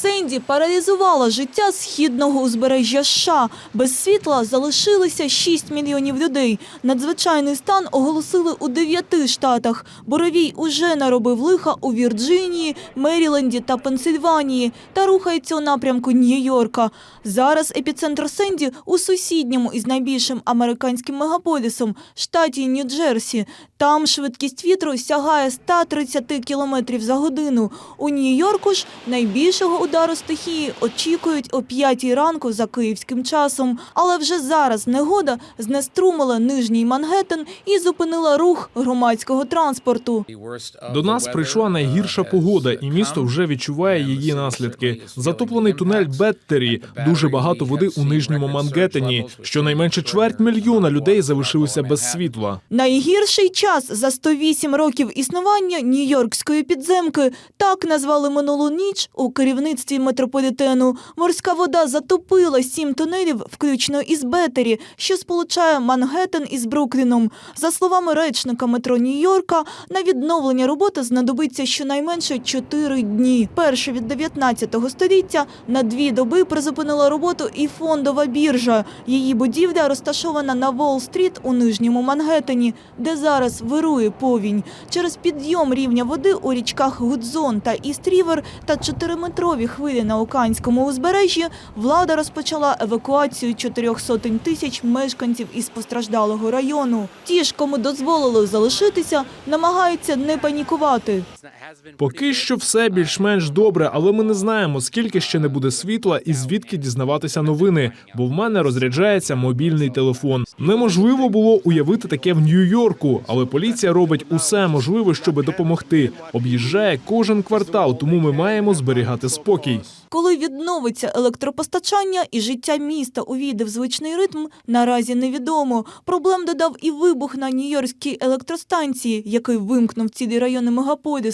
Сенді паралізувала життя східного узбережжя США. Без світла залишилися 6 мільйонів людей. Надзвичайний стан оголосили у дев'яти штатах. Боровій уже наробив лиха у Вірджинії, Меріленді та Пенсильванії та рухається у напрямку Нью-Йорка. Зараз епіцентр Сенді у сусідньому із найбільшим американським мегаполісом – штаті Нью-Джерсі. Там швидкість вітру сягає 130 км за годину. У Нью-Йорку ж найбільшого удару стихії очікують о 5 ранку за київським часом. Але вже зараз негода знеструмила нижній Мангеттен і зупинила рух громадського транспорту. До нас прийшла найгірша погода, і місто вже відчуває її наслідки. Затоплений тунель Беттері, дуже багато води у нижньому Мангеттені. Щонайменше чверть мільйона людей залишилися без світла. Найгірший час за 108 років існування Нью-Йоркської підземки. Так назвали минулу ніч у керівництві метрополітену. Морська вода затопила сім тунелів, включно із Беттері, що сполучає Мангеттен із Брукліном. За словами речника метро Нью-Йорка, на відновлення роботи знадобиться щонайменше 4 дні. Перше від 19 століття на дві доби призупинила роботу і фондова біржа. Її будівля розташована на Уолл-стріт у нижньому Мангеттені, де зараз вирує повінь. Через підйом рівня води у річках Гудзон та Іст-Рівер та чотириметрові хвилі на Оканському узбережжі влада розпочала евакуацію чотирьох сотень тисяч мешканців із постраждалого району. Ті ж, кому дозволили залишитися, намагаються не панікувати. Поки що все більш-менш добре, але ми не знаємо, скільки ще не буде світла і звідки дізнаватися новини, бо в мене розряджається мобільний телефон. Неможливо було уявити таке в Нью-Йорку, але поліція робить усе можливе, щоб допомогти. Об'їжджає кожен квартал, тому ми маємо зберігати спокій. Коли відновиться електропостачання і життя міста увійде в звичний ритм, наразі невідомо. Проблем додав і вибух на Нью-Йоркській електростанції, який вимкнув цілі райони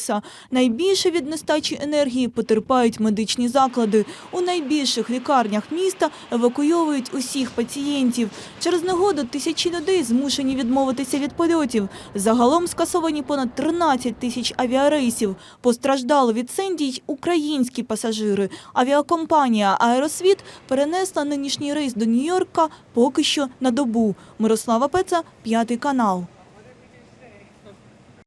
мегаполіса. Найбільше від нестачі енергії потерпають медичні заклади. У найбільших лікарнях міста евакуйовують усіх пацієнтів. Через негоду тисячі людей змушені відмовитися від польотів. Загалом скасовані понад 13 тисяч авіарейсів. Постраждали від Сенді й українські пасажири. Авіакомпанія «Аеросвіт» перенесла нинішній рейс до Нью-Йорка поки що на добу. Мирослава Пеца, п'ятий канал.